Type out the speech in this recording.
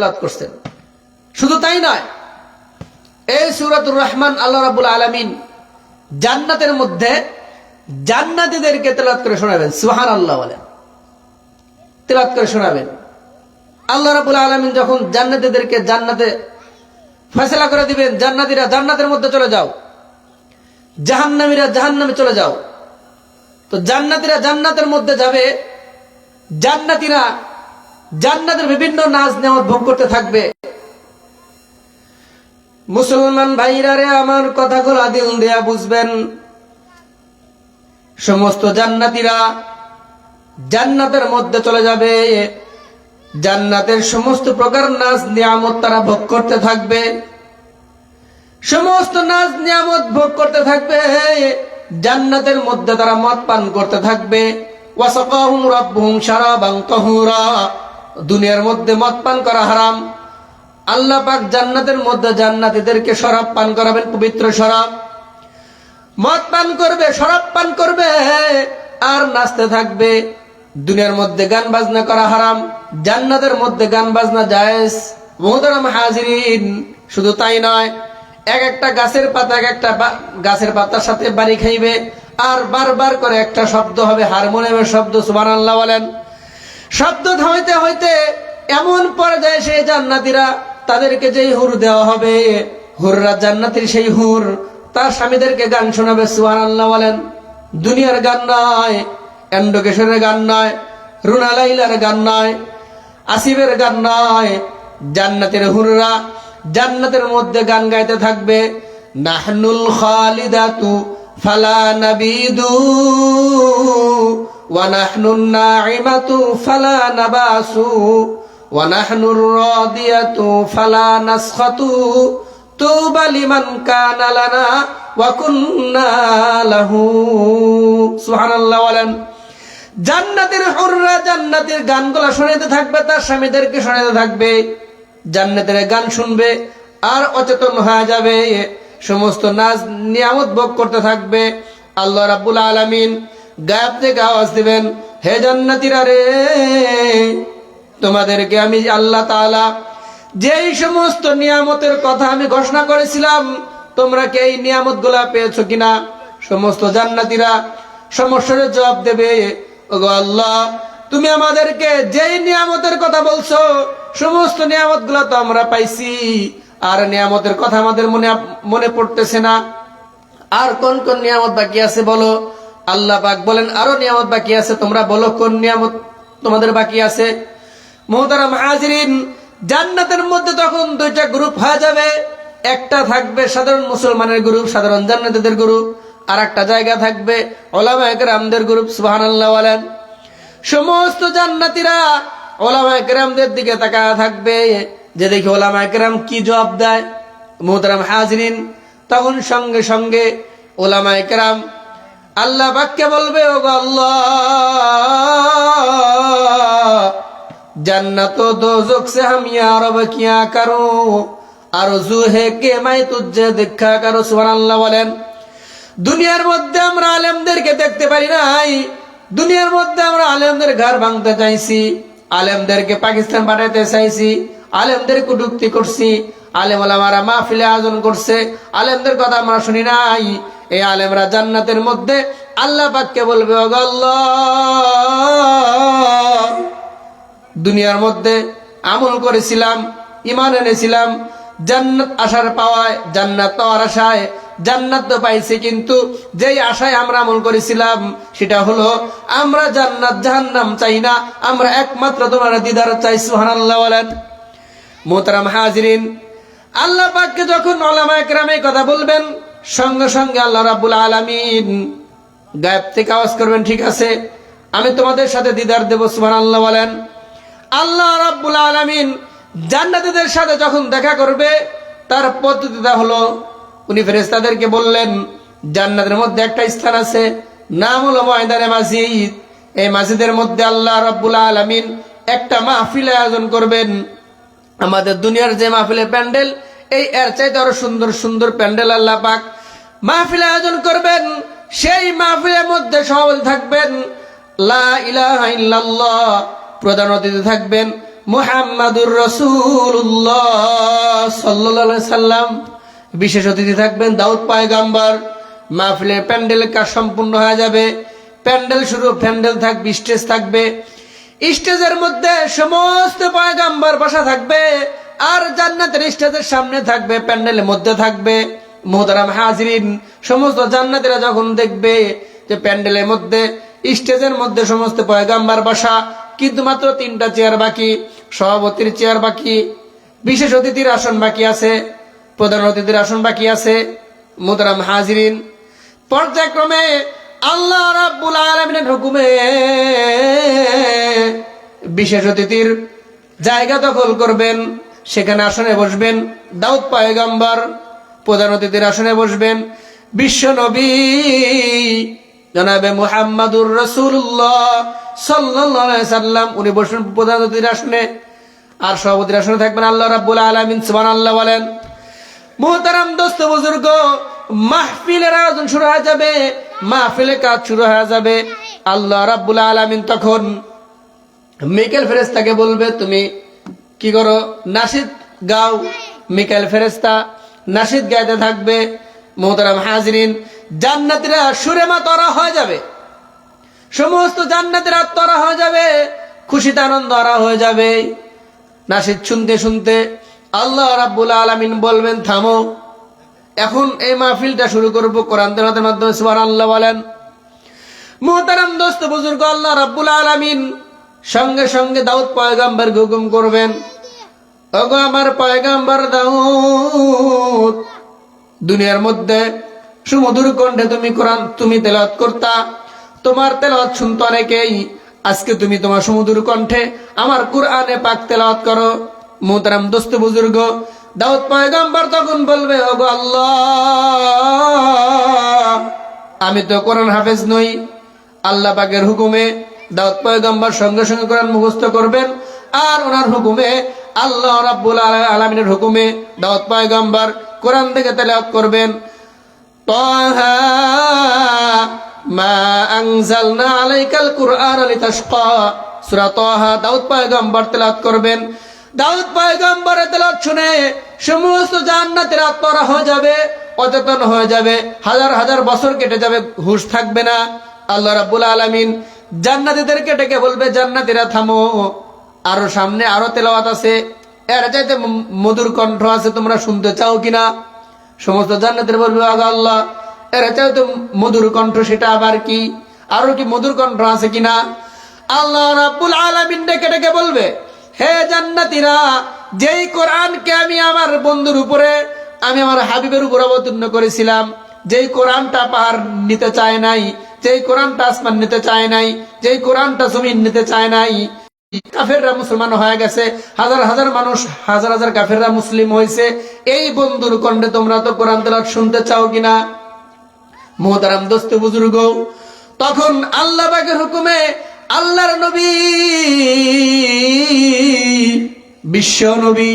করছেন। শুধু তাই নয়, এই সুরাতুর রহমান আল্লাহ রাবুল আলমিন জান্নাতের মধ্যে জান্নাতীদেরকে তেলাত করে শোনাবেন সুহান আল্লাহ বলেন। তেলাত করে শোনাবেন। আল্লাহ রাবুল আলমিন যখন জান্নাতীদেরকে জান্নাতে ফয়সলা করে দিবেন, জান্নাতীরা জান্নাতের মধ্যে চলে যাও, জাহান্নামীরা জাহান্নামে চলে যাও, তো জান্নাতীরা জান্নাতের মধ্যে যাবে, জান্নাতীরা জান্নাতের বিভিন্ন নাচ নেওয়াত ভোগ করতে থাকবে। মুসলমান ভাইরা রে আমার কথাগুলো দিল দেয়া বুঝবেন। সমস্ত জান্নাতীরা জান্নাতের মধ্যে চলে যাবে। জান্নাতের সমস্ত প্রকার নাচ নিয়ামত তারা ভোগ করতে থাকবে। সমস্ত নাচ নিয়ামত ভোগ করতে থাকবে। জান্নাতের মধ্যে তারা মদ পান করতে থাকবে। ওয়াসাকাহুম রাব্বুহুম শারাবান তাহুরা। দুনিয়ার মধ্যে মদ পান করা হারাম। আল্লাহ পাক জান্নাতের মধ্যে জান্নাতীদেরকে শরাব পান করাবেন, পবিত্র শরাব। মদ পান করবে, শরাব পান করবে, আর নাচতে থাকবে। দুনিয়ার মধ্যে গান বাজনা করা হারাম, জান্নাতের মধ্যে গান বাজনা জায়েজ। মোহতারাম হাজিরিন, শুধু তাই নয়, এক একটা গাছের পাতা, এক একটা গাছের পাতার সাথে বাড়ি খাইবে, আর বারবার করে একটা শব্দ হবে, হারমোনিয়ামের শব্দ সুবান আল্লাহ বলেন। শব্দ হইতে হইতে এমন পর্যায়ে সেই জান্নাতীরা তাদেরকে যেই হুর দেওয়া হবে, হুররা জান্নাতির সেই হুর, তার স্বামীদেরকে গান শোনাবে সুহান আল্লাহ বলেন। দুনিয়ার গান নয়, এন্ডোকেশনের গান নয় রুনা লাইলার গান নয়, আসিফের গান নয়। জান্নাতের হুররা জান্নাতের মধ্যে গান গাইতে থাকবে, নাহনুল খালিদাতু ফালা নাবিদু। ونحن الناعمة فلا نباس ونحن الراضية فلا نسخط طوبى لمن كان لنا وكنا له سبحان الله বলেন জান্নাতের হুররা জান্নাতের গানগুলা শুনাইতে থাকবে তার স্বামীদেরকে শোনাতে থাকবে জান্নাতের গান শুনবে আর অচেতন হয়ে যাবে সমস্ত নাচ নিয়ামত ভোগ করতে থাকবে আল্লাহ রাব্বুল আলামিন গায়েব থেকে আওয়াজ দিবেন, হে জান্নাতীরা রে, তোমাদেরকে আমি আল্লাহ তাআলা যেই সমস্ত নিয়ামতের কথা আমি ঘোষণা করেছিলাম, তোমরা কি এই নিয়ামতগুলা পেয়েছ কিনা? সমস্ত জান্নাতীরা সমস্যার জবাব দেবে, ওগো আল্লাহ, তুমি আমাদেরকে যেই নিয়ামতের কথা বলছো, সমস্ত নিয়ামতগুলা তো আমরা পাইছি। আর নিয়ামতের কথা আমাদের মনে মনে পড়তেছে না। আর কোন কোন নিয়ামত বাকি আছে বলো? আল্লাহ পাক বলেন, আরও নিয়ামত বাকি আছে, তোমরা বলো কোন নিয়ামত তোমাদের বাকি আছে? মোহতারাম হাজরিন, জান্নাতের মধ্যে তখন দুইটা গ্রুপ হয়ে যাবে। একটা থাকবে সাধারণ মুসলমানের গ্রুপ, সাধারণ জান্নাতীদের গ্রুপ আর একটা জায়গা থাকবে ওলামা একরামদের গ্রুপ সুবাহান আল্লাহ বলেন। সমস্ত জান্নাতীরা ওলামা একরামদের দিকে তাকা থাকবে। যে দেখি ওলামা একরাম কি জবাব দেয়? মোহতারাম হাজরিন, তখন সঙ্গে সঙ্গে ওলামা একরাম আল্লাহ বাক্যে বলবে ও আল্লাহ, জান্নাত দোজক সে আর আরব কিয়া করো আর জু হে কে মাই তুজ্জে দীক্ষা করো? সুহান আল্লাহ বলেন। দুনিয়ার মধ্যে আমরা আলেমদেরকে দেখতে পারি নাই। দুনিয়ার মধ্যে আমরা আলেমদের ঘর ভাঙতে চাইছি, আলেমদেরকে পাকিস্তান পাঠাইতে চাইছি, আলেমদের কুটুক্তি করছি, আলেম আলামারা মাহফিলে আয়োজন করছে, আলেমদের কথা আমরা শুনি নাই। এই আলেমরা জান্নাতের মধ্যে আল্লাহ পাককে বলবে দুনিয়ার মধ্যে আমল করেছিলাম ইমান এনেছিলাম, জান্নাত আশার পাওয়ায়, জান্নাত পাওয়ার আশায়, জান্নাত তো পাইছি, কিন্তু যেই আশায় আমরা আমল করেছিলাম, সেটা হলো আমরা জান্নাত জাহান্নাম চাই না, আমরা একমাত্র তোমার দিদার চাই, সুবহানাল্লাহ বলেন। মোহতারাম হাজরিন, আল্লাহ পাককে যখন ওলামা একরামে কথা বলবেন সঙ্গে সঙ্গে আল্লাহ রাব্বুল আলামিন গায়েব থেকে আওয়াজ করবেন, ঠিক আছে? আমি তোমাদের সাথে দিদার দেব সুমান আল্লাহ বলেন। আল্লাহ রাব্বুল আলামিন জান্নাতীদের সাথে যখন দেখা করবে, তার পদ্ধতিটা হলো, উনি ফেরেশতাদেরকে বললেন, জান্নাতের মধ্যে একটা স্থান আছে, নাম হলো ময়দানে মাসজিদ এই মসজিদের মধ্যে আল্লাহ রাব্বুল আলামিন একটা মাহফিল আয়োজন করবেন। আমাদের দুনিয়ার যে মাহফিলের প্যান্ডেল, এই এর চাইতে আরও সুন্দর সুন্দর প্যান্ডেল আল্লাহ পাক মাহফিল আয়োজন করবেন, সেই মাহফিলের মধ্যে সভাপতি থাকবেন, লা ইল্লাল্লাহ, প্রধান অতিথি থাকবেন, মুহাম্মাদুর রসুল্লাহ সাল্লাল্লাহু সাল্লাম, বিশেষ অতিথি থাকবেন, দাউদ পায়গাম্বার, মাহফিলের প্যান্ডেলের কাজ সম্পূর্ণ হয়ে যাবে, প্যান্ডেল শুরু, প্যান্ডেল থাকবে, স্টেজ থাকবে, স্টেজের মধ্যে সমস্ত পায়গাম্বার বসা থাকবে, আর জান্নাতের স্টেজের সামনে থাকবে, প্যান্ডেলের মধ্যে থাকবে। মোহতারাম হাজরিন, সমস্ত জান্নাতিরা যখন দেখবে যে প্যান্ডেলের মধ্যে, স্টেজের মধ্যে সমস্ত পয়গাম্বার বসা, কিন্তু মাত্র তিনটা চেয়ার বাকি, সভাপতির চেয়ার বাকি, বিশেষ অতিথির আসন বাকি আছে, প্রধান অতিথির আসন বাকি আছে, মোহতারাম হাজরিন। পর্যায়ক্রমে আল্লাহ রাব্বুল আলামিনের হুকুমে বিশেষ অতিথির জায়গা দখল করবেন, সেখানে আসনে বসবেন, দাউদ পায়গাম্বার প্রধান অতিথির আসনে বসবেন বিশ্ব নবী, জনাবে মুহাম্মাদুর রসুল্লাহ সাল্লাম উনি বসবেন প্রধান অতিথির আসনে। আর সভাপতির আসনে থাকবেন আল্লাহ রাব্বুল আলামিন, সুবহানাল্লাহ বলেন, মোহতারাম দোস্ত বুজুর্গ, মাহফিলের আয়োজন শুরু হয়ে যাবে মাহফিলের কাজ শুরু হয়ে যাবে। আল্লাহ রাব্বুল আলামিন তখন মিকেল ফেরেস্তাকে বলবে, তুমি কি করো? নাসিদ গাও, মিকেল ফেরেস্তা নাসিদ গাইতে থাকবে, মোহতারাম হাজরিন। জান্নাতিরা সুরেমা তরা হয়ে যাবে। সমস্ত জান্নাতিরা তরা হয়ে যাবে, খুশিতে আনন্দ আরা হয়ে যাবে। নাসিদ শুনতে শুনতে আল্লাহ রাব্বুল আলামিন বলবেন, থামো। এখন এই মাহফিলটা শুরু করব কোরআন তেলাওয়াতের মাধ্যমে, সুবহানাল্লাহ বলেন। মোহতারাম দোস্ত বুজুর্গ, আল্লাহ রাব্বুল আলামিন সঙ্গে সঙ্গে দাউদ পয়গাম্বার হুকুম করবেন ওগো আমার পয়গাম্বার দাউদ, দুনিয়ার মধ্যে সুমধুর কণ্ঠে তুমি কোরআন তুমি তেলাওয়াত করতা, তোমার তেলাওয়াত শুনতো অনেকেই, আজকে তুমি তোমার সুমধুর কণ্ঠে আমার কোরআনে পাক তেলাওয়াত করো। মোহতারাম দোস্ত বুজুর্গ, দাউদ পয়গাম্বার তখন বলবে, ওগো আল্লাহ, আমি তো কোরআন হাফেজ নই। আল্লাহ পাকের হুকুমে দাউদ পয়গম্বর সঙ্গে সঙ্গে কোরআন মুখস্থ করবেন, আর ওনার হুকুমে আল্লাহ রাব্বুল আলা- আলামিনের হুকুমে দাউদ পয়গম্বর কোরআন থেকে তেলাওয়াত করবেন, তাহা মা আনজালনা আলাইকাল করবেন। দাউদ শুনে সমস্ত হয়ে যাবে, অচেতন হয়ে যাবে, হাজার হাজার বছর কেটে যাবে, হুশ থাকবে না। আল্লাহ আলামিন জান্নাতীদেরকে ডেকে বলবে, জান্নাতীরা থামো। আরও সামনে আরও তেলাওয়াত আছে। এর চাইতে মধুর কণ্ঠ আছে, তোমরা শুনতে চাও কিনা? সমস্ত জান্নাতের বলবে আগ আল্লাহ, এর চাইতে মধুর কণ্ঠ সেটা আবার কি? আরও কি মধুর কণ্ঠ আছে কিনা? আল্লাহ রাব্বুল আলামিন ডেকে ডেকে বলবে, হে জান্নাতীরা, যেই কোরআনকে আমি আমার বন্ধুর উপরে, আমি আমার হাবিবের উপর অবতীর্ণ করেছিলাম, যেই কোরআনটা পাহাড় নিতে চায় নাই, যেই কোরআনটা আসমান নিতে চায় নাই, যেই কোরআনটা জমিন নিতে চায় নাই কাফেররা মুসলমান হয়ে গেছে, হাজার হাজার মানুষ, হাজার হাজার কাফেররা মুসলিম হয়েছে। এই বন্ধুর কণ্ঠে তোমরা তো কোরআন তেলাওয়াত শুনতে চাও কিনা? মোহতারাম দোস্ত বুজুর্গ, তখন আল্লাহ পাকের হুকুমে আল্লাহর নবী, বিশ্ব নবী